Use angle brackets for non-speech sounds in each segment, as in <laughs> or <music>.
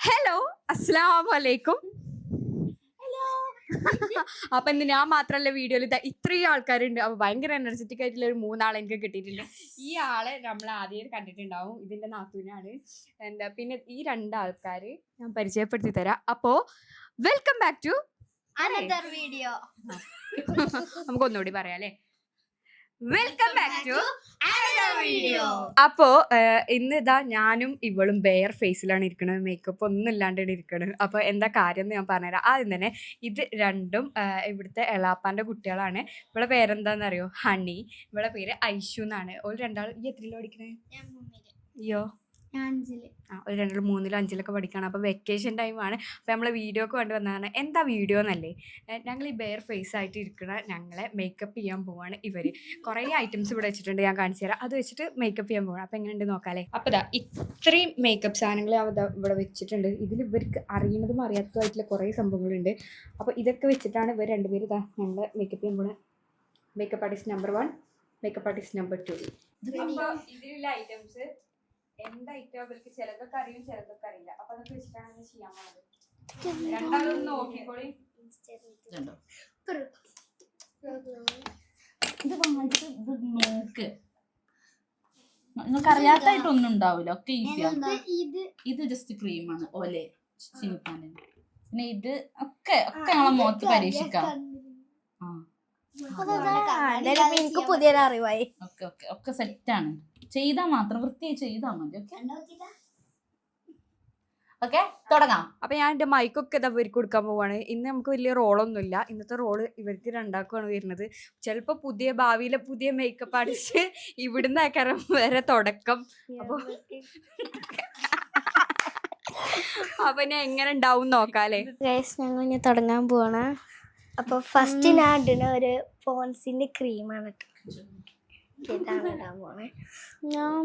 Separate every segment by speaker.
Speaker 1: Hello അസ്സലാമലൈക്കും <laughs> അപ്പൊ ഇന്ന് ഞാൻ മാത്രല്ല വീഡിയോയിൽ ഇതാ ഇത്രയും ആൾക്കാരുണ്ട്. അപ്പൊ ഭയങ്കര എനർജറ്റിക് ആയിട്ടുള്ള ഒരു മൂന്നാളെ എനിക്ക് കിട്ടിയിട്ടുണ്ട്. ഈ ആളെ നമ്മൾ ആദ്യം കണ്ടിട്ടുണ്ടാവും. ഇതിന്റെ നാത്തൂനാണ്. എന്താ പിന്നെ ഈ രണ്ടാൾക്കാര് ഞാൻ പരിചയപ്പെടുത്തി തരാം. അപ്പോ welcome back to
Speaker 2: video video. <laughs>
Speaker 1: നമുക്ക് ഒന്നുകൂടി പറയാം അല്ലേ? Welcome back to. അപ്പോ ഇന്ന് ഇതാ ഞാനും ഇവളും ബെയർ ഫേസിലാണ് ഇരിക്കുന്നത് മേക്കപ്പ് ഒന്നും ഇല്ലാണ്ടാണ് ഇരിക്കുന്നത് അപ്പൊ എന്താ കാര്യം എന്ന് ഞാൻ പറഞ്ഞുതരാം. ആദ്യം തന്നെ ഇത് രണ്ടും ഇവിടുത്തെ എളാപ്പാന്റെ കുട്ടികളാണ്. ഇവളെ പേരെന്താന്ന് അറിയോ ഹണി. ഇവളെ പേര് ഐഷു എന്നാണ്. ഒരു രണ്ടാൾ ഈ എത്രയിലോ പഠിക്കണേ. അയ്യോ. ആ ഒരു രണ്ടിലും മൂന്നിലും അഞ്ചിലൊക്കെ പഠിക്കണം. അപ്പോൾ വെക്കേഷൻ ടൈമാണ് അപ്പോൾ നമ്മൾ വീഡിയോ ഒക്കെ കൊണ്ട് വന്നതാണ് എന്താ വീഡിയോ എന്നല്ലേ? ഞങ്ങൾ ഈ ബെയർ ഫേസ് ആയിട്ട് ഇരിക്കണ ഞങ്ങളെ മേക്കപ്പ് ചെയ്യാൻ പോവാണ് ഇവർ കുറേ ഐറ്റംസ് ഇവിടെ വെച്ചിട്ടുണ്ട് ഞാൻ കാണിച്ചു തരാം. അത് വെച്ചിട്ട് മേക്കപ്പ് ചെയ്യാൻ പോവാണ്. അപ്പോൾ എങ്ങനെയുണ്ട് നോക്കാല്ലേ? അപ്പോൾ ഇതാ ഇത്രയും മേക്കപ്പ് സാധനങ്ങൾ ഇവിടെ വെച്ചിട്ടുണ്ട്. ഇതിൽ ഇവർക്ക് അറിയുന്നതും അറിയാത്തതുമായിട്ടുള്ള കുറേ സംഭവങ്ങളുണ്ട്. അപ്പോൾ ഇതൊക്കെ വെച്ചിട്ടാണ് ഇവർ രണ്ടുപേരും ഇതാ ഞങ്ങൾ മേക്കപ്പ് ചെയ്യാൻ പോകുന്നത് makeup artist number one makeup artist number two അപ്പോൾ ഇതിലുള്ള ഐറ്റംസ് എന്ത് ഐറ്റം അവർക്ക് ചിലതൊക്കെ അറിയും ചിലതൊക്കെ അറിയില്ല. അപ്പൊ അതൊക്കെ വെച്ചിട്ടാണ് ചെയ്യാൻ പോണത്. രണ്ടാളും നോക്കിക്കോളി?
Speaker 3: ഇത് വാങ്ങിച്ച് ഇത് നോക്ക്. നിങ്ങൾക്ക് അറിയാത്തായിട്ടൊന്നും ഉണ്ടാവില്ല ഒക്കെ ഈസിയാണ്
Speaker 2: ഇത്?
Speaker 3: ജസ്റ്റ് ക്രീമാണ് ഓലെ ചിനിപ്പാന്റെ പിന്നെ ഇത് ഒക്കെ ഒക്കെ ഞങ്ങളെ മുഖത്ത് പരീക്ഷിക്കാം.
Speaker 2: എനിക്ക് പുതിയൊരു അറിവായി.
Speaker 3: Okay okay. ഒക്കെ സെറ്റാണ് ചെയ്താൽ മാത്രം. വൃത്തിയായി ചെയ്താൽ മതി ഓക്കെ? ഓക്കെ തുടങ്ങാം.
Speaker 1: അപ്പൊ ഞാൻ എന്റെ മൈക്കൊക്കെ ഇതാ ഇവർക്ക് കൊടുക്കാൻ പോവാണ്. ഇന്ന് നമുക്ക് വലിയ റോളൊന്നുമില്ല ഇന്നത്തെ റോൾ ഇവർക്ക് രണ്ടാക്കുവാണ് വരുന്നത്. ചിലപ്പോ പുതിയ ഭാവിയിലെ പുതിയ മേക്കപ്പ് അടിച്ച് ഇവിടുന്ന് ആക്കാരം വരെ തുടക്കം. അപ്പൊ <laughs> അപ്പൊ ഞാൻ എങ്ങനെ ഉണ്ടാവും നോക്കാല്ലേ
Speaker 2: ഞങ്ങൾ ഇനി തുടങ്ങാൻ പോവാണ്. അപ്പൊ ഫസ്റ്റ് ഞാൻ ഇടുന്ന ഒരു പോൺസിന്റെ ക്രീമാണ് ഞാൻ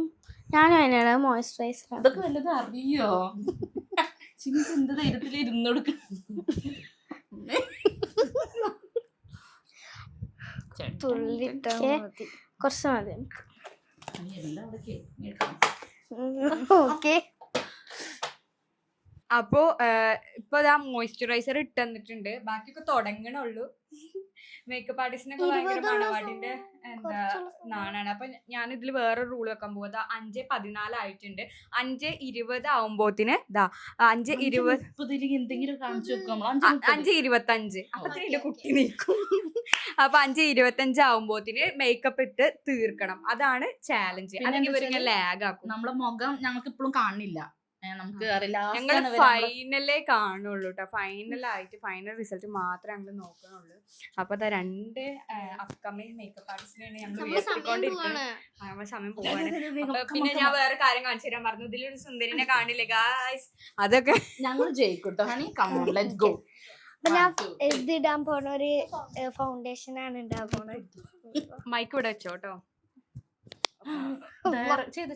Speaker 2: ഞാനും അതിനാണ് മോയ്സ്ചറൈസർ
Speaker 3: ഇതൊക്കെ വല്ലതും അറിയോ? ചിനിക്ക് എന്ത് ധൈര്യത്തിൽ
Speaker 2: കുറച്ച് മതി ഓക്കെ.
Speaker 1: അപ്പോ ഇപ്പൊ ആ മോയ്സ്ചറൈസർ ഇട്ട് തന്നിട്ടുണ്ട് ബാക്കിയൊക്കെ തുടങ്ങണുള്ളൂ. മേക്കപ്പ് ആർട്ടിസ്റ്റിനൊക്കെ ഭയങ്കര മണവാടിന്റെ എന്താ നാണാണ്. അപ്പൊ ഞാൻ ഇതിൽ വേറെ റൂൾ വെക്കാൻ പോകുന്നത് അഞ്ച് പതിനാലായിട്ടുണ്ട് അഞ്ച് ഇരുപത് ആവുമ്പോത്തിന് ദാ അഞ്ച് ഇരുപത്
Speaker 3: അഞ്ച്
Speaker 1: അ-
Speaker 3: അഞ്ച്
Speaker 1: അഞ്ച് ഇരുപത്തഞ്ച്. അപ്പൊ
Speaker 3: ഓക്കേ,
Speaker 1: എന്റെ കുട്ടി നിൽക്കും അപ്പൊ അഞ്ച് ഇരുപത്തി അഞ്ച് ആവുമ്പോത്തിന് മേക്കപ്പ് ഇട്ട് തീർക്കണം. അതാണ് ചാലഞ്ച് അല്ലെങ്കിൽ ഇവരിങ്ങനെ ലാഗ് ആക്കും.
Speaker 3: നമ്മളെ മുഖം ഞങ്ങൾക്ക് ഇപ്പോഴും കാണില്ല. നമുക്ക് അറിയില്ല
Speaker 1: ഞങ്ങൾ ഫൈനലേ കാണുള്ളൂ കേട്ടോ ഫൈനൽ ആയിട്ട് ഫൈനൽ റിസൾട്ട് മാത്രമേ ഞങ്ങൾ നോക്കണുള്ളൂ. അപ്പൊ അതാ രണ്ട് അപ്കമിങ് മേക്കപ്പ് ആർട്ടിസ്റ്റിനെ ഞങ്ങൾ ഉയർത്തിക്കൊണ്ടിരിക്കുന്നത് സമയം പോവാണ്. പിന്നെ ഞാൻ വേറെ കാര്യം കാണിച്ചു തരാൻ പറഞ്ഞു ഇതിലൊരു സുന്ദരിനെ <laughs> കാണില്ലേ ഗായ്സ് അതൊക്കെ
Speaker 3: ഞങ്ങൾ ജയിക്കൂട്ടോ honey come on let go
Speaker 2: ഞാൻ ഇതിടാൻ പോണ ഒരു ഫൗണ്ടേഷൻ ആണ് ഉണ്ടാകുന്നത്
Speaker 1: മൈക്ക് ഇവിടെ വെച്ചോ കേട്ടോ
Speaker 3: ചെയ്ത്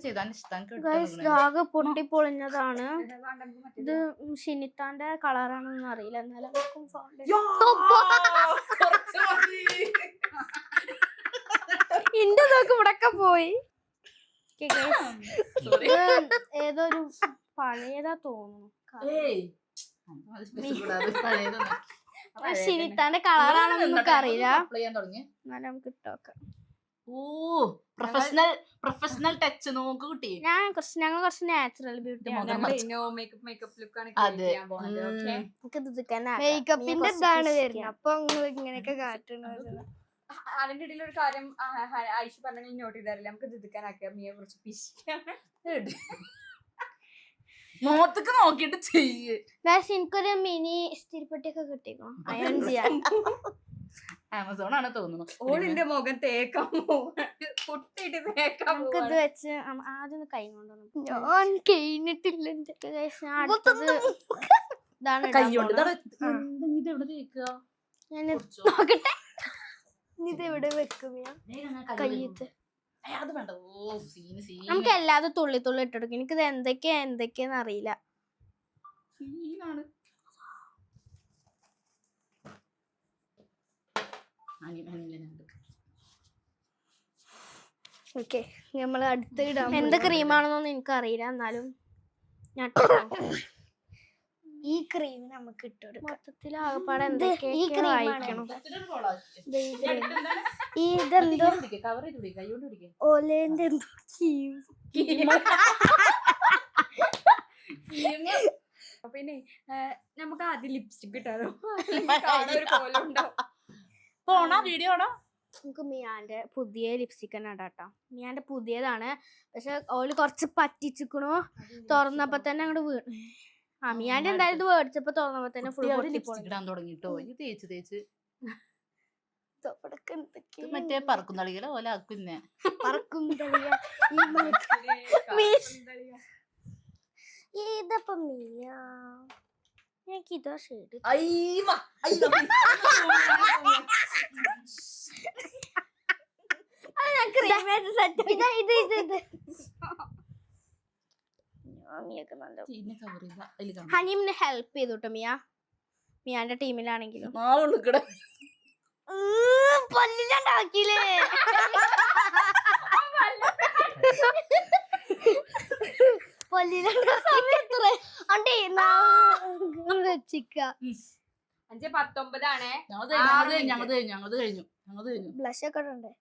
Speaker 2: ആകെ പൊട്ടി പൊളിഞ്ഞതാണ് ഇത് ഷിനിത്താന്റെ കളറാണെന്ന് അറിയില്ല. എന്നാലും <laughs> ഇന്റെ നോക്ക് ഇവിടൊക്കെ പോയി. ഏതൊരു പഴയതാ തോന്നുന്നു. ഷിനിത്താന്റെ കളറാണെന്ന് നമുക്ക് അറിയില്ല എന്നാലും നമുക്ക് ഇട്ടോക്കാം
Speaker 3: ഓ പ്രൊഫഷണൽ പ്രൊഫഷണൽ ടച്ച് നോക്ക് കുട്ടി.
Speaker 2: ഞാൻ കുറച്ച് ഞങ്ങൾ കുറച്ച് നാച്ചുറൽ ബ്യൂട്ടി.
Speaker 4: മേക്കപ്പിന്റെ ഇതാണ് വരുന്നത്. അപ്പൊ നിങ്ങൾ ഇങ്ങനെയൊക്കെ കാട്ടുന്നത്.
Speaker 1: അതിന്റെ ഇടയിൽ ഒരു കാര്യം ആയിഷ പറഞ്ഞെങ്കിൽ നോട്ട് ചെയ്താറില്ല നമുക്ക് ദിദിക്കാനാക്കാം മിയെ കുറിച്ച് പിശിക്കാൻ
Speaker 3: മുഖത്തേക്ക് നോക്കിയിട്ട് ചെയ്യ്.
Speaker 2: എനിക്കൊരു മിനി ഇസ്തിരിപ്പെട്ടിയൊക്കെ കിട്ടിക്കോ? <laughs> അയൺ ചെയ്യാൻ. <laughs>
Speaker 3: ആമസോൺ ആണ് തോന്നുന്നു
Speaker 1: ഓളിന്റെ മുഖം തേക്കാൻ പൊട്ടിട്ട് തേക്കാൻ
Speaker 2: നമുക്ക് ഇത്
Speaker 1: പോവാണ്.
Speaker 2: വെച്ച് ആദ്യം കൈ കൊണ്ടൊന്ന്
Speaker 4: ഞാൻ കഴിഞ്ഞിട്ടില്ല?
Speaker 2: നോക്കട്ടെ.
Speaker 4: ഇത് എവിടെ <laughs> വെക്കും
Speaker 2: കയ്യത്ത്. നമുക്ക് എല്ലാതും തുള്ളി തുള്ളി ഇട്ടെടുക്കും എനിക്കിത് എന്തൊക്കെയാ എന്തൊക്കെയാന്ന് അറിയില്ല.
Speaker 3: സീനാണ്
Speaker 4: ഓക്കെ നമ്മൾ അടുത്ത്
Speaker 2: എന്ത് ക്രീമാണെന്നൊന്നും എനിക്ക് അറിയില്ല എന്നാലും ഞാൻ ഇട്ടേക്കാം. ക്രീം നമുക്ക് ഇട്ട്
Speaker 4: മൊത്തത്തിൽ ആകപ്പാടെ
Speaker 2: ഈ ഈ. ഈ ഇതെന്തോ? ഓലേന്റെ എന്തോ ക്രീം
Speaker 1: പിന്നെ നമുക്ക് ആദ്യം ലിപ്സ്റ്റിക് ഇട്ടാലോ? കാണാൻ ഒരു
Speaker 3: പോണോ വീഡിയോ ആണോ
Speaker 4: നമുക്ക് മിയാന്റെ പുതിയ ലിപ്സ്റ്റിക് തന്നെ ഇടാട്ടോ മിയാന്റെ പുതിയതാണ്. പക്ഷെ ഓൽ കുറച്ച് പറ്റിച്ചിക്കണു. തുറന്നപ്പോ തന്നെ അങ്ങോട്ട് വീണു ആ മിയാന്റെ എന്തായാലും ഇത് മേടിച്ചപ്പോ തുറന്നപ്പോ തന്നെ ഫുൾ
Speaker 3: ലിപ്സ്റ്റിക് ഇടാൻ തുടങ്ങിട്ടോ. ഇത് തേച്ച് തേച്ച്. മറ്റേ പറക്കും തളികളെ പോലെ ആക്കുന്നേ
Speaker 2: പറക്കും. ഏതപ്പ മിയ? എനിക്ക് ഇതാ ഷെയ്ഡ്
Speaker 4: ഹനീമിനെ ഹെൽപ്പ് ചെയ്തു കേട്ടോ മിയ മിയാന്റെ ടീമിലാണെങ്കിലും
Speaker 2: പല്ലിലുണ്ടാക്കിയില്ലേ പല്ലിലുണ്ടാക്കി അണ്ടേ വെച്ചിക്ക
Speaker 1: അഞ്ച് പത്തൊമ്പതാണേ.
Speaker 3: ഞങ്ങളത് ഞങ്ങളത് കഴിഞ്ഞു ഞങ്ങളത് കഴിഞ്ഞു.
Speaker 2: ബ്ലഷ് ഒക്കെ ഇടണ്ടേ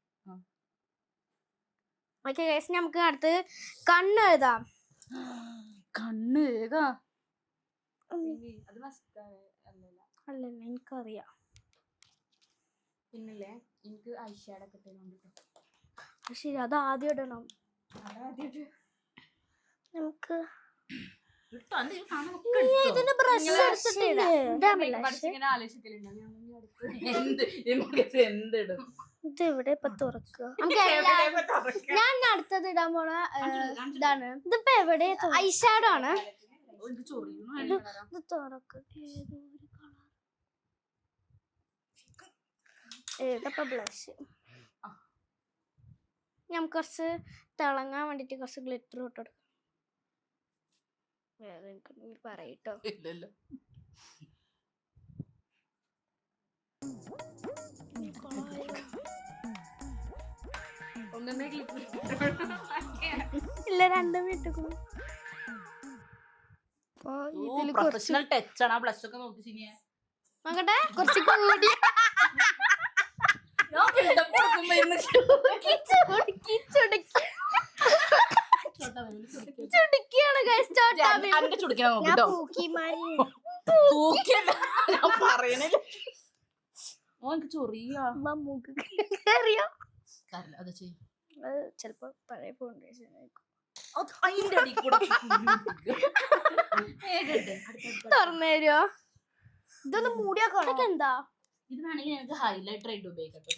Speaker 4: ഓക്കെ ഗൈസ് നമുക്ക് അടുത്ത് കണ്ണ് എഴുതാം.
Speaker 3: കണ്ണ് ഏകാ
Speaker 1: അല്ലല്ല.
Speaker 4: എനിക്കറിയാം.
Speaker 1: പിന്നില്ലേ? എനിക്ക് ഐഷാഡൊക്കെ ഇട്ടുകൊണ്ടിട്ടോ
Speaker 4: ശരി അത് ആദ്യം ഇടണം.
Speaker 2: നമുക്ക്
Speaker 3: ഇട്ടോ അന്റെ ഈ
Speaker 2: ബ്രഷ് ഇതാ ബ്ലഷ്
Speaker 1: ഇങ്ങനെ ആലോചിക്കലുണ്ടോ ഞാൻ ഇനി
Speaker 3: എന്ത്? ഈ
Speaker 2: ഇത് എവിടെ ഇപ്പൊ തുറക്കുക.
Speaker 4: നമുക്ക് എല്ലാ- ഞാൻ അടുത്തത് ഇടാൻ പോണ ഇതാണ്.
Speaker 2: ഇതിപ്പോ എവിടെ
Speaker 4: ഐഷാഡോ ആണ്.
Speaker 3: ഇത് ചൊറിയുന്നു.
Speaker 2: ഇത് തുറക്കുക ഏതോ ഒരു കളർ ഏതപ്പ ബ്ലഷ്
Speaker 4: ഞാൻ കുറച്ച് തിളങ്ങാൻ വേണ്ടിട്ട് കുറച്ച് ഗ്ലിറ്റർ ഇട്ട് കൊടുക്കാം.
Speaker 2: വേറെ എനിക്ക് പറയട്ടോ.
Speaker 3: ഇല്ലല്ലോ.
Speaker 2: ഇല്ല രണ്ടും കുറച്ച്
Speaker 3: പ്രൊഫഷണൽ ടച്ച് ആണ് ആ ബ്ലഷ് ഒക്കെ നോക്കി
Speaker 4: നോക്കട്ടെ കുറച്ച് കൂടി
Speaker 3: അന്റെ ചുടിക്കാൻ
Speaker 2: ഞാൻ
Speaker 3: നോക്കിട്ടോ
Speaker 2: പൂക്കിമാരി.
Speaker 3: ഞാൻ പറയണില്ല ഓ എനിക്ക് ചൊറിയാ.
Speaker 2: മൂക്ക് കയറിയോ
Speaker 3: കാര്യമില്ല അത് ചെയ്യും.
Speaker 2: ചെലപ്പോ പഴയ ഫൗണ്ടേഷൻ ആയിരിക്കും.
Speaker 3: അതിന്റെ.
Speaker 4: തുറന്നു തരുമോ
Speaker 2: ഇതൊന്ന് മൂടിയാക്കണോ?
Speaker 4: എന്താ
Speaker 3: ഇത് വേണമെങ്കിൽ എനിക്ക് ഹൈലൈറ്റർ ആയിട്ട് ഉപയോഗിക്കട്ടെ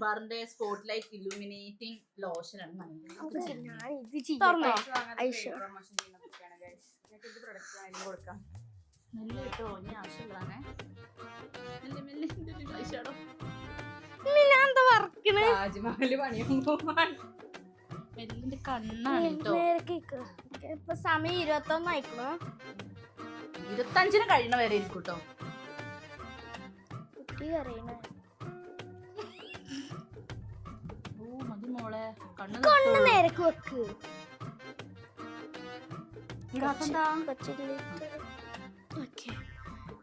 Speaker 3: ബാറിന്റെ സ്പോട്ട് ലൈറ്റ് ഇലുമിനേറ്റിംഗ് ലോഷൻ ആണ് മെല്ലെ കേട്ടോ ഇനി ആവശ്യമുള്ളതാണേ. മെല്ലെ മെല്ലെ
Speaker 1: താജ്മഹൽ
Speaker 3: മെല്ലിന്റെ കണ്ണാണ് കേട്ടോ
Speaker 4: ഇപ്പൊ സമയം ഇരുപത്തൊന്നായിക്കണോ.
Speaker 3: ഇരുപത്തഞ്ചിന് കഴിയണ വരെ ഇരിക്കും കേട്ടോ
Speaker 2: അറിയണേ
Speaker 3: ഓ മതി മോളെ. കണ്ണ്
Speaker 2: കണ്ണ് നേരക്ക് വെക്ക്.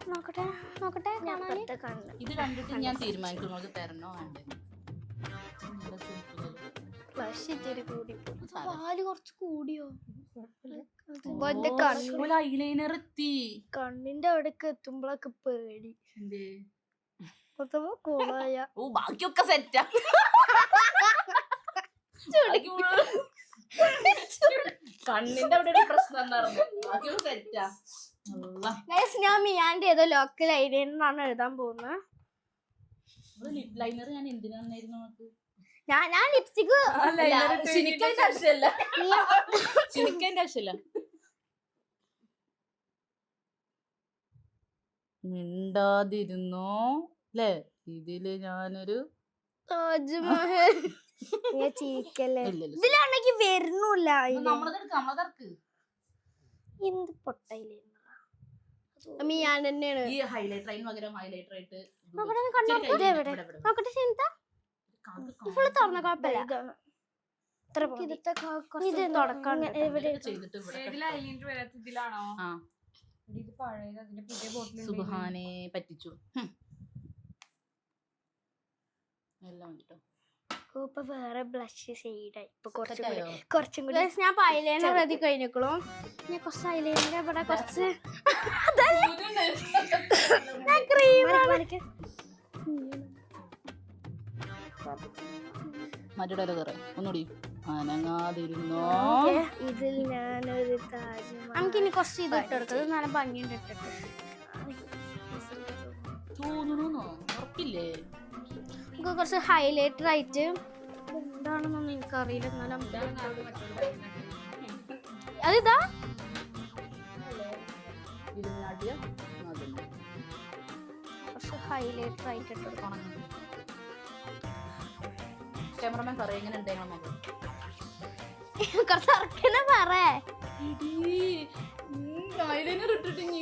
Speaker 4: നോക്കട്ടെ നോക്കട്ടെ
Speaker 3: ഇത് കണ്ടിട്ട് ഞാൻ തീരുമാനിക്കും. തരണോ വേണ്ടേ.
Speaker 2: ഫ്ലഷ് കൂടി
Speaker 4: പാൽ കുറച്ച് കൂടിയോ?
Speaker 3: എത്തി.
Speaker 2: കണ്ണിന്റെ അവിടേക്ക് എത്തുമ്പോഴൊക്കെ പേടി.
Speaker 3: എന്തേ?
Speaker 2: മൊത്തം കോളായ
Speaker 3: ഓ ബാക്കിയൊക്കെ സെറ്റാ കണ്ണിന്റെ അവിടെ പ്രശ്നം ബാക്കിയൊക്കെ സെറ്റാ
Speaker 4: ഞാൻ മിയാന്റെ ഏതോ ലോക്കൽ ഐഡിയാണ് എഴുതാൻ പോകുന്നത്
Speaker 3: ലിപ് ലൈനർ ഞാൻ നമുക്ക്
Speaker 4: ഞാൻ ഞാൻ ലിപ്സ്റ്റിക്
Speaker 3: ചിനിക്കതിന്റെ ആവശ്യമില്ല ചിനിക്കതിന്റെ ആവശ്യമില്ല. മിണ്ടാതിരുന്നോ? അല്ലേ ഇതിൽ ഞാനൊരു
Speaker 4: താജ്മഹൽ. <laughs>
Speaker 2: ചീക്കല്ലേ? ഇതിലാണെങ്കിൽ വരുന്നില്ല എന്ത് പൊട്ടയില്ലേ
Speaker 4: ഞാൻ തന്നെയാണ്.
Speaker 3: ഈ ഹൈലൈറ്റർ അതിന് പകരം ഹൈലൈറ്റർ ആയിട്ട്
Speaker 4: നോക്കട്ടെ, ശനിത തുറന്ന കുഴപ്പമില്ല.
Speaker 2: ഇതാണ് ഇത്ര മതി.
Speaker 4: ഇതൊക്കെ
Speaker 2: ഇത്
Speaker 4: തുടക്കം
Speaker 2: ഇങ്ങനെ എവിടെ
Speaker 3: ഇതൊക്കെ ചെയ്തിട്ട് ഇവിടെ
Speaker 1: ഏതിൽ ഐലൈനർ വരാത്ത ഇതിലാണോ
Speaker 3: ആ
Speaker 1: ഇത് പഴയത് അതിന്റെ പുതിയ ബോട്ടിൽ
Speaker 3: സുബാനെ പറ്റിച്ചു എല്ലാം കേട്ടോ
Speaker 2: ഇപ്പൊ വേറെ ബ്ലഷ് ഷെയ്ഡായി ഇപ്പൊ കുറച്ചും കൂടി കുറച്ചും കൂടി
Speaker 4: ഞാൻ ഐലൈനർ എഴുതി കഴിഞ്ഞിക്കണു. ഞാൻ കുറച്ച് ഐലൈനർ ഇവിടെ കുറച്ച്.
Speaker 3: മറ്റേ കയറി. ഒന്നുകൂടി. അനങ്ങാതിരുന്നോ?
Speaker 2: ഇതിൽ ഞാനൊരു താജ്മഹൽ
Speaker 4: നമുക്കിനി കുറച്ച് ഇത് ഇട്ടെടുത്തത് നല്ല ഭംഗിയുണ്ട് ഇട്ടെടുത്തത്
Speaker 3: തോന്നണോന്നോ ഉറപ്പില്ലേ?
Speaker 4: നമുക്ക് കുറച്ച് ഹൈലൈറ്റർ ആയിട്ട് എന്താണെന്നൊന്നും എനിക്കറിയില്ല. എന്നാലും അതിതാ? കുറച്ച് ഹൈലൈറ്റർ ആയിട്ട് ഇട്ടെടുക്കണം
Speaker 3: ക്യാമറമാൻ പറയും എങ്ങനെ ഉണ്ട് ഞങ്ങളെ മകൾ
Speaker 4: കുറച്ച് ഇറക്കനെ പറ.
Speaker 3: ഐലൈനർ ഇട്ടിട്ട് ഇനി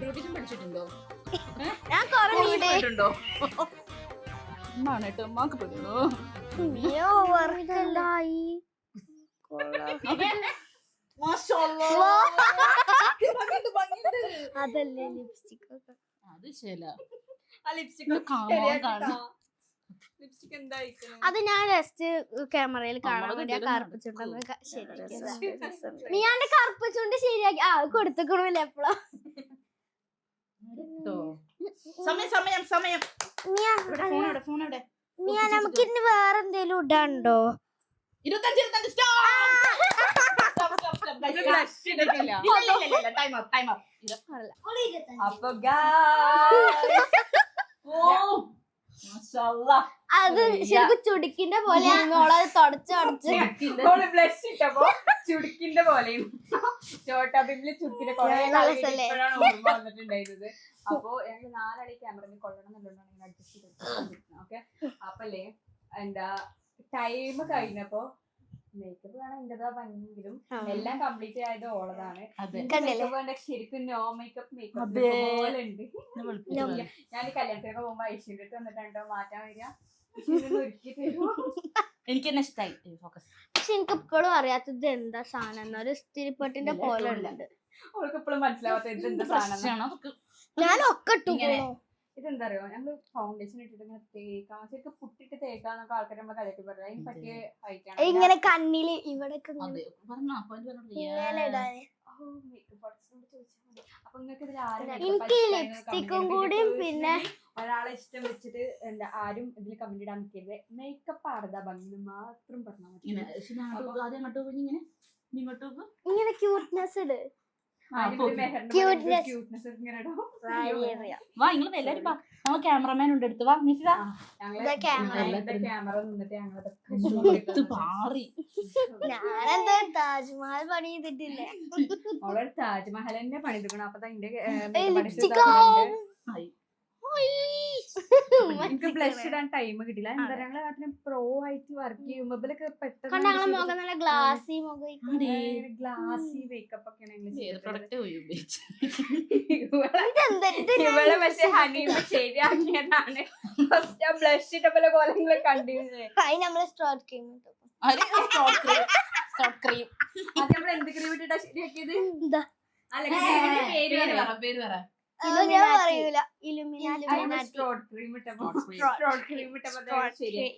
Speaker 3: ബ്യൂട്ടീഷ്യൻ പഠിച്ചിട്ടുണ്ടോ?
Speaker 4: ഞാൻ കൊറേ
Speaker 3: പോയിട്ടുണ്ടോ? ഉമ്മാണ് കേട്ടോ ഉമ്മാക്ക്
Speaker 2: അതല്ലേ ലിപ്സ്റ്റിക് ഒക്കെ
Speaker 3: അത് ശരിയാ.
Speaker 1: ആ ലിപ്സ്റ്റിക്
Speaker 3: കാണാൻ കാണും
Speaker 1: ലിപ്സ്റ്റിക് എന്താ
Speaker 4: അത് ഞാൻ ജസ്റ്റ് ക്യാമറയിൽ കാണാൻ വേണ്ടി
Speaker 3: കറുപ്പ്.
Speaker 4: നീ ആണ്ട് കറുപ്പിച്ചുകൊണ്ട് ശരിയാക്കി ആ കൊടുത്തുക്കണില്ല എപ്പോഴും
Speaker 3: സമയം സമയം സമയം.
Speaker 2: മിയ നമുക്ക് ഇനി വേറെ എന്തെങ്കിലും ഇടാണ്ടോ
Speaker 3: ഇരുപത്തഞ്ച് ഇരുപത്തഞ്ച്. അപ്പ്
Speaker 1: guys, <laughs>
Speaker 4: അത് ശരിക്കും ചുടുക്കിന്റെ പോലെ തുടച്ച്
Speaker 1: ഓൾ blush ഇട്ടപ്പോ ചുടുക്കിന്റെ പോലെയും. ചോട്ടാ ബിമ്മിൽ ചുടുക്കിന്റെ കൊറേ
Speaker 2: നല്ല രസല്ലേ?
Speaker 1: ഇപ്പോഴാണ് ഓർമ്മ വന്നിട്ടുണ്ടായിരുന്നത്. അപ്പൊ ഞങ്ങൾ നാലടി ക്യാമറയിൽ കൊള്ളണം എന്നുള്ളതാണ് അഡ്ജസ്റ്റ് ഓക്കെ? അപ്പല്ലേ? എന്താ ടൈം കഴിഞ്ഞപ്പോ മേക്കപ്പ് കാണാൻ എന്റേതാ ഭംഗിയെങ്കിലും എല്ലാം കംപ്ലീറ്റ് ആയത് ഓളതാണ്. ശരിക്കും നോ മേക്കപ്പ് മേക്കപ്പ്. പോലെ ഉണ്ട് ഞാൻ കല്യാണത്തിനൊക്കെ പോകുമ്പോ ഐശ്വര്യ വന്നിട്ടുണ്ടോ? മാറ്റാൻ വരിക.
Speaker 3: എനിക്ക് തന്നെ ഇഷ്ടമായി ഫോക്കസ്
Speaker 4: പക്ഷെ എനിക്ക് ഇപ്പോഴും അറിയാത്തത് എന്താ സാധനം എന്നൊരു സ്തിരിപ്പട്ടിന്റെ പോലെ ഉണ്ട്.
Speaker 1: അവൾക്ക് ഇപ്പോഴും മനസ്സിലാവാത്ത
Speaker 2: ഞാൻ ഒക്കെ ഇട്ടു.
Speaker 1: ഇതെന്താ അറിയോ ഞങ്ങൾ ഫൗണ്ടേഷൻ ഇട്ടിട്ട് ഇങ്ങനെ തേക്കാം ശരിക്കും പുട്ടിട്ട് തേക്കാന്നൊക്കെ ആൾക്കാർ നമ്മളെ കലക്കി പറയാം. അതിന് പറ്റിയ ഹൈറ്റ് ആണ്
Speaker 2: ഇങ്ങനെ കണ്ണിൽ ഇവിടെ
Speaker 4: എനിക്ക് ലിപ്സ്റ്റിക്കും കൂടിയും പിന്നെ
Speaker 1: ഒരാളെ ഇഷ്ടം വെച്ചിട്ട് എന്താ ആരും ഇതിൽ കമന്റ് ഇടാൻ നിൽക്കരുത് മേക്കപ്പ് ആടുതാ ഭംഗി മാത്രം പറഞ്ഞാൽ മതി.
Speaker 3: ഇങ്ങനെ
Speaker 2: ക്യൂട്ട്നെസ് ഇട്.
Speaker 3: വാ നിങ്ങൾ എല്ലാരും വാ. ഞങ്ങൾ ക്യാമറമാൻ ഉണ്ട് എടുത്ത് വാ. നിഷിത
Speaker 2: ഞാനെന്താ താജ്മഹൽ പണി ചെയ്തിട്ടില്ല?
Speaker 1: താജ്മഹൽ തന്നെ പണിതുക്കണം അപ്പൊ അതിന്റെ
Speaker 2: lipstick
Speaker 3: ആയി.
Speaker 1: എനിക്ക് ബ്ലഷ് ഇടാൻ ടൈം കിട്ടില്ല എന്താ ഞങ്ങൾ അതിന് പ്രോ ആയിട്ട് വർക്ക് ചെയ്യുമ്പോ
Speaker 4: ഗ്ലാസി.
Speaker 1: ഗ്ലാസി മേക്കപ്പ്
Speaker 3: ഒക്കെ
Speaker 1: ഇവളെ- പക്ഷെ ശരിയാക്കിയതാണ്. ഫസ്റ്റ് ആ ബ്ലഷ് ഇട്ട കോലങ്ങളെ കണ്ടിരുന്നത്
Speaker 2: അതിന് നമ്മൾ സ്ട്രോക്ക് ചെയ്യുന്നു
Speaker 3: സ്റ്റോപ്പ് ക്രീം
Speaker 1: അത് നമ്മൾ എന്ത് ക്രീം ഇട്ടിട്ടാ ശരിയാക്കിയത്? അല്ല പേര് പറ.
Speaker 3: പേര് പറ.
Speaker 2: ഞാൻ പറയൂല.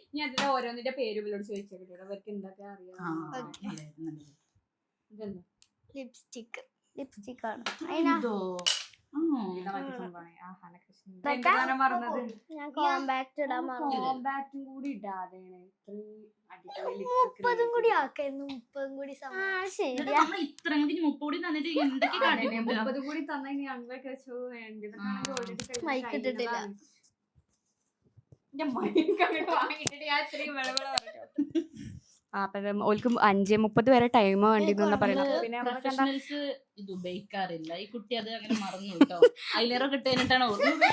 Speaker 1: ഇനി അതിന്റെ ഓരോന്നിന്റെ പേര് ഇവരോട് ചോദിച്ചേക്കട്ടെ അവർക്ക് എന്തൊക്കെ അറിയാം?
Speaker 2: ലിപ്സ്റ്റിക് ലിപ്സ്റ്റിക് ആണ്.
Speaker 1: കോമ്പാക്റ്റും കൂടി ഇടാതെയാണ് ഇത്രയും
Speaker 2: മുപ്പതും കൂടി ആക്കായിരുന്നു. മുപ്പതും കൂടി
Speaker 3: ഇത്രയും കൂടി തന്നിട്ട് എന്തൊക്കെ കാണിക്കുന്നു
Speaker 1: മുപ്പത് കൂടി തന്നാ ഞങ്ങളൊക്കെ
Speaker 2: Mic ഇട്ടിട്ടില്ല.
Speaker 1: അങ്ങോട്ട് ഞാൻ ഇത്രയും വിളവിള. ആ അപ്പൊ അഞ്ച് ഓൽക്ക് അഞ്ചേ മുപ്പത് വരെ ടൈം വേണ്ടി പറയുന്നത് പിന്നെ നമ്മളെ കണ്ട-
Speaker 3: പ്രൊഫഷണൽസ് ഇത് ഉപയോഗിക്കാറില്ല. ഈ കുട്ടി അത് അങ്ങനെ മറന്നു കേട്ടോ ഐലറൊക്കെ ഇട്ട് കഴിഞ്ഞിട്ടാണ് ഓർമ്മ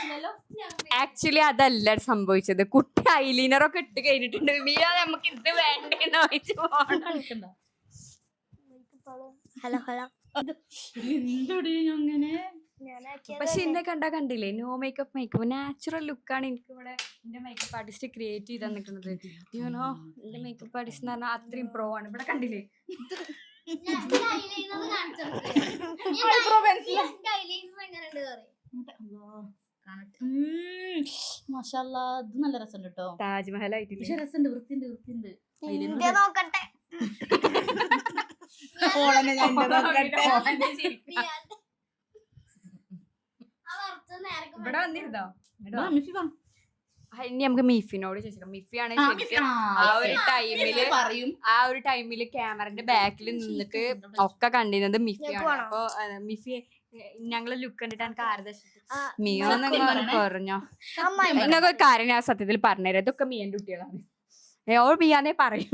Speaker 1: ആക്ച്വലി അതല്ല സംഭവിച്ചത്. കുട്ടി ഐലീനറൊക്കെ ഇട്ട് കഴിഞ്ഞിട്ടുണ്ട്. മീനാ നമുക്ക് ഇത് വേണ്ടെന്ന് ചോദിച്ചു പോകണം
Speaker 2: ഹലോ ഹലോ.
Speaker 3: എന്തോടി അങ്ങനെ
Speaker 1: പക്ഷെ എന്നെ കണ്ടാ കണ്ടില്ലേ? നോ മേക്കപ്പ് മേക്കപ്പ് നാച്ചുറൽ ലുക്കാണ് എനിക്ക് ഇവിടെ എന്റെ മേക്കപ്പ് ആർട്ടിസ്റ്റ് ക്രിയേറ്റ് ചെയ്ത് തന്നിട്ടുള്ളത് യുനോ എന്റെ മേക്കപ്പ് ആർട്ടിസ്റ്റ് എന്ന് പറഞ്ഞാൽ അത്രയും പ്രോ ആണ്. ഇവിടെ കണ്ടില്ലേ? <laughs>
Speaker 3: മഷാല്ലാ ഇത് നല്ല രസമുണ്ട് കേട്ടോ
Speaker 1: താജ്മഹൽ ആയിട്ട്
Speaker 3: പക്ഷെ രസമുണ്ട് വൃത്തിണ്ട് വൃത്തിണ്ട്
Speaker 2: നോക്കട്ടെ. <laughs>
Speaker 3: ഓളെന്നെ ഞാൻ നോക്കട്ടെ.
Speaker 1: ഇവിടെ വന്നിരുന്നോ.
Speaker 3: മിഫി
Speaker 1: ഇനി നമുക്ക് മിഫിനോട് ചോദിക്കാം മിഫിയാണ്
Speaker 3: ആ,
Speaker 1: ശരിക്കും ആ ഒരു ടൈമിൽ
Speaker 3: പറയും.
Speaker 1: ആ ഒരു ടൈമിൽ ക്യാമറന്റെ ബാക്കിൽ നിന്നിട്ട് ഒക്കെ കണ്ടിരുന്നത് മിഫിയാണ്. അപ്പൊ മിഫി ഞങ്ങളെ ലുക്ക് കണ്ടിട്ട് എനിക്ക് ആരത
Speaker 2: ആ,
Speaker 1: മിയോ
Speaker 3: പറയണേ.
Speaker 1: പറഞ്ഞോ നിങ്ങൾക്ക് ഒരു കാര്യം ഞാൻ സത്യത്തിൽ പറഞ്ഞുതരാം. ഇതൊക്കെ മിയന്റെ കുട്ടികളാണ്. ഓ മിയാന്നേ പറയൂ.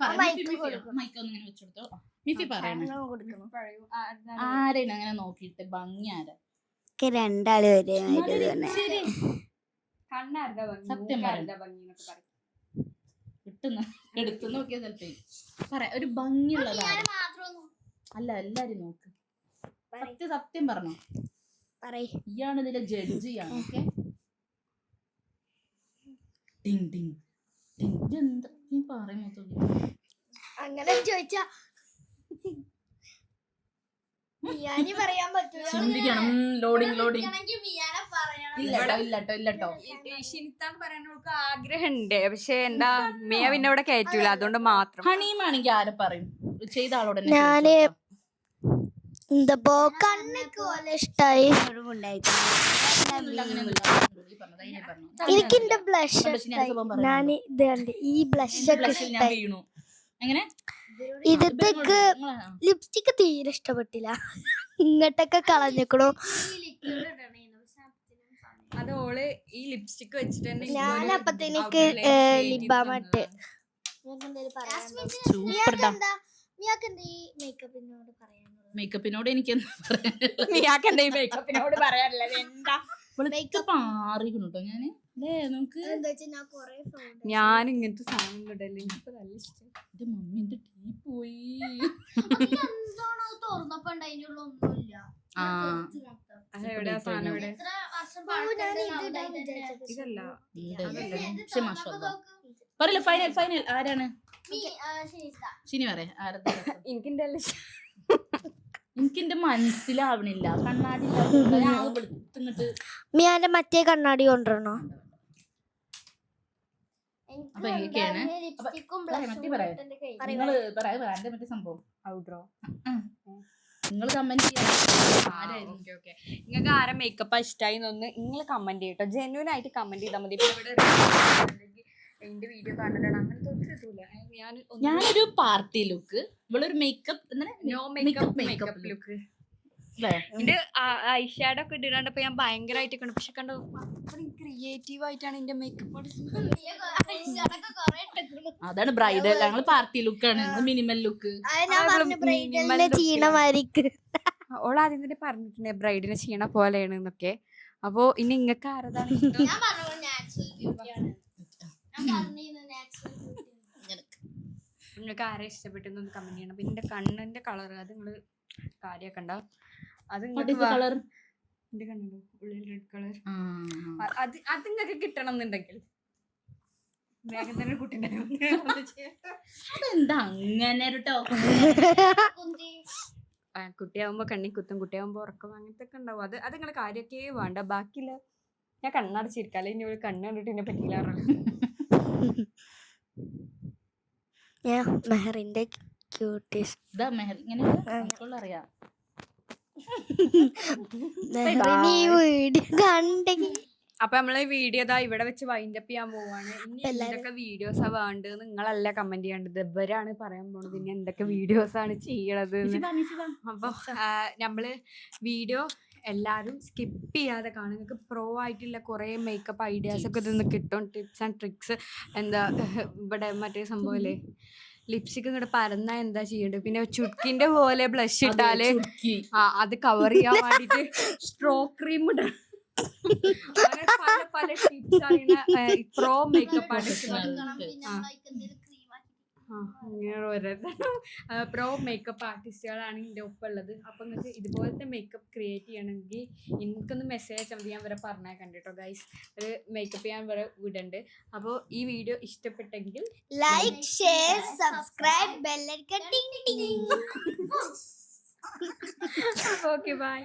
Speaker 3: പറ,
Speaker 2: മൈക്ക്.
Speaker 3: മൈക്ക് ഒന്ന് ഇങ്ങനെ വെച്ചെടുത്തോ. മിഫി പറയണം അങ്ങനെ നോക്കിയിട്ട് ഭംഗി ആരാ
Speaker 1: രണ്ടാൾ
Speaker 3: സത്യം കിട്ടുന്ന എടുത്തു നോക്കിയ ചിലപ്പോ പറയാ ഒരു ഭംഗിയുള്ളത് അല്ല എല്ലാരും നോക്ക്. സത്യം സത്യം പറഞ്ഞോ.
Speaker 2: പറയ്.
Speaker 3: ഇയാണ് ഇതിലെ ജഡ്ജ് ചെയ്യാണ് ഓക്കെ? ടിങ് ടിങ് നീ
Speaker 2: അങ്ങനെ ചോദിച്ചാ മിയാനി പറയാൻ
Speaker 3: ചിന്തിക്കണം. ലോഡിങ് ലോഡിങ് ഇല്ലട്ടോ ഇല്ലട്ടോ ഇല്ലട്ടോ.
Speaker 1: ഷിനിത്താന്ന് പറയാൻ അവൾക്ക് ആഗ്രഹമുണ്ട്. പക്ഷെ എന്താ മിയ പിന്നെ ഇവിടെ കയറ്റൂല അതുകൊണ്ട് മാത്രം.
Speaker 3: ഹണിയുമാണെങ്കിൽ ആരും പറയും? ചെയ്ത ആളോട് തന്നെ ഞാൻ.
Speaker 2: എന്തപ്പോ കണ്ണൊക്കെ പോലെ ഇഷ്ടായി. എനിക്ക് എന്റെ ബ്ലഷ്
Speaker 3: ഞാൻ
Speaker 2: ഇത് കണ്ട് ഈ ബ്ലഷ് ഒക്കെ
Speaker 3: ഞാൻ
Speaker 2: ഇഷ്ടായി.
Speaker 3: എങ്ങനെ?
Speaker 2: ഇതിത്തേക്ക് ലിപ്സ്റ്റിക് തീരെ ഇഷ്ടപ്പെട്ടില്ല. ഇങ്ങോട്ടൊക്കെ കളഞ്ഞേക്കണു.
Speaker 1: അത് ഓൾ ഈ ലിപ്സ്റ്റിക് വെച്ചിട്ട് തന്നെ
Speaker 2: ഞാൻ അപ്പത്തേക്ക്
Speaker 1: outline create ചെയ്ത്
Speaker 2: ലിബാം ഇട്ട്
Speaker 3: സൂപ്പർ ഡാ മേക്കപ്പിനോട് എനിക്ക് എന്താ പറയാനുള്ളത്?
Speaker 1: മേക്കപ്പിനോട് പറയാനുള്ളത്? എന്താ?
Speaker 3: കേട്ടോ ഞാൻ. അല്ലേ നമുക്ക്
Speaker 1: ഞാൻ ഇങ്ങനത്തെ സാധനം ഇടല്ലേ എനിക്ക് നല്ല ഇഷ്ടം.
Speaker 3: എന്റെ മമ്മി എന്റെ ടീ പോയി.
Speaker 1: ഒന്നുമില്ല ആ. സാധനം ഇതല്ല.
Speaker 3: പക്ഷെ മാഷാല്ലാ. പറയില്ല ഫൈനൽ ഫൈനൽ ആരാണ്? ശനി പറയാ. ആരതാ?
Speaker 1: എനിക്ക് എന്റെ നല്ല ഇഷ്ടം
Speaker 3: എനിക്ക് എന്റെ മനസ്സിലാവണില്ല കണ്ണാടി ഞാൻ <laughs>
Speaker 2: മറ്റേ കണ്ണാടി കൊണ്ടുവരണോ?
Speaker 3: അപ്പൊ ഇതൊക്കെയാണ് മറ്റേ സംഭവം? നിങ്ങൾ കമന്റ്
Speaker 1: നിങ്ങൾക്ക് ആരെ മേക്കപ്പ് ഇഷ്ടമായി എന്നൊന്ന് നിങ്ങൾ കമന്റ് ചെയ്യട്ടോ ജെന്യൂൻ ആയിട്ട് കമന്റ് ചെയ്താൽ മതി. ഇപ്പൊ ഇവിടെ എന്റെ വീഡിയോ കാണലാണ് അങ്ങനത്തെ ഒരു ഇതുമില്ല ഞാൻ
Speaker 3: ഞാനൊരു party look ഇവളൊരു makeup
Speaker 1: no makeup makeup look എന്റെ ഐഷാഡോ ഒക്കെ ഇടാണ്ടപ്പോ ഞാൻ ഭയങ്കരമായിട്ട് കണ്ടു പക്ഷെ കണ്ടു അത്രയും ക്രിയേറ്റീവ് ആയിട്ടാണ് എന്റെ മേക്കപ്പ്
Speaker 3: അതാണ് ബ്രൈഡൽ ഞങ്ങൾ പാർട്ടി ലുക്ക്
Speaker 1: ആണ്. മിനിമൽ
Speaker 2: ലുക്ക്
Speaker 1: ഓൾ ആദ്യം തന്നെ പറഞ്ഞിട്ടുണ്ട് ബ്രൈഡിനെ ചെയ്യണ പോലെയാണ് എന്നൊക്കെ. അപ്പോ ഇനി ഇങ്ങക്ക് ആരതാണ് നിങ്ങൾക്ക് ആരെ ഇഷ്ടപ്പെട്ടെന്ന് ഒന്ന് കമന്റ് ചെയ്യണം. പിന്നെ എന്റെ കണ്ണിന്റെ കളർ അത് നിങ്ങൾ കാര്യാക്കണ്ട. അത്
Speaker 3: കളർ
Speaker 1: എന്റെ കണ്ണുണ്ടോ? ഉള്ളിൽ റെഡ് കളർ അത് അത് നിങ്ങൾക്ക് കിട്ടണം എന്നുണ്ടെങ്കിൽ വേഗം തന്നെ കുട്ടിന്റെ
Speaker 3: അതെന്താ അങ്ങനെ കേട്ടോ
Speaker 1: കുട്ടിയാവുമ്പോ കണ്ണി കുത്തും. കുട്ടിയാവുമ്പോ ഉറക്കം അങ്ങനത്തെ ഒക്കെ ഉണ്ടാവും. അത് അത് നിങ്ങളെ കാര്യമൊക്കെ വേണ്ട. ബാക്കിയില്ല ഞാൻ കണ്ണടച്ചിരിക്കാല്ലേ ഇനി ഒരു കണ്ണ് കണ്ടിട്ട് എന്നെ പറ്റില്ല
Speaker 2: ഞാൻ മെഹറിന്റെ ക്യൂട്ടീസ്
Speaker 3: ഇതാ മെഹർ ഇങ്ങനെ എനിക്കുള്ള അറിയാം.
Speaker 2: മെഹറിന് ഈ വീഡിയോ കണ്ടെങ്കിൽ
Speaker 1: അപ്പൊ നമ്മൾ വീഡിയോ ഇതാ ഇവിടെ വെച്ച് വൈൻഡ് അപ്പ് ചെയ്യാൻ പോവാണ്. ഇനി എന്തൊക്കെ വീഡിയോസാ വേണ്ടത് നിങ്ങളല്ല കമന്റ് ചെയ്യേണ്ടത്. ഇവരാണ് പറയാൻ പോണത് ഇനി എന്തൊക്കെ വീഡിയോസ് ആണ് ചെയ്യണത് അപ്പൊ നമ്മൾ വീഡിയോ എല്ലാവരും സ്കിപ്പ് ചെയ്യാതെ കാണും. നിങ്ങൾക്ക് പ്രോ ആയിട്ടുള്ള കുറേ മേക്കപ്പ് ഐഡിയാസ് ഒക്കെ ഇതൊന്ന് കിട്ടും. ടിപ്സ് ആൻഡ് ട്രിക്സ് എന്താ ഇവിടെ മറ്റേ സംഭവല്ലേ? ലിപ്സ്റ്റിക് ഇങ്ങോട്ട് പരന്നാ എന്താ ചെയ്യേണ്ടത് പിന്നെ ചുക്കിന്റെ പോലെ ബ്ലഷ്
Speaker 3: ഇട്ടാൽ
Speaker 1: ആ അത് കവർ ചെയ്യാൻ വേണ്ടിട്ട് സ്ട്രോ ക്രീം ഇട. പല പല ടിപ്സ് പ്രോ മേക്കപ്പ് ആർട്ടിസ്റ്റ് ഇങ്ങനെ ഓരോരുത്തരും പ്രോ മേക്കപ്പ് ആർട്ടിസ്റ്റുകളാണ് എന്റെ ഒപ്പം ഉള്ളത് അപ്പം നിങ്ങൾക്ക് ഇതുപോലത്തെ മേക്കപ്പ് ക്രിയേറ്റ് ചെയ്യണമെങ്കിൽ എനിക്കൊന്ന് മെസ്സേജ് അയച്ചാൽ മതി. ഞാൻ വരെ പറഞ്ഞാൽ കണ്ടിട്ടോ ഗൈസ് ഒരു മേക്കപ്പ് ചെയ്യാൻ വരെ വിടുന്നുണ്ട് അപ്പോൾ ഈ വീഡിയോ ഇഷ്ടപ്പെട്ടെങ്കിൽ
Speaker 2: ലൈക്ക് ഷെയർ സബ്സ്ക്രൈബ് ബെല്ലൈക്കൺ ടിങ് ടിങ്
Speaker 1: ഓക്കെ ബൈ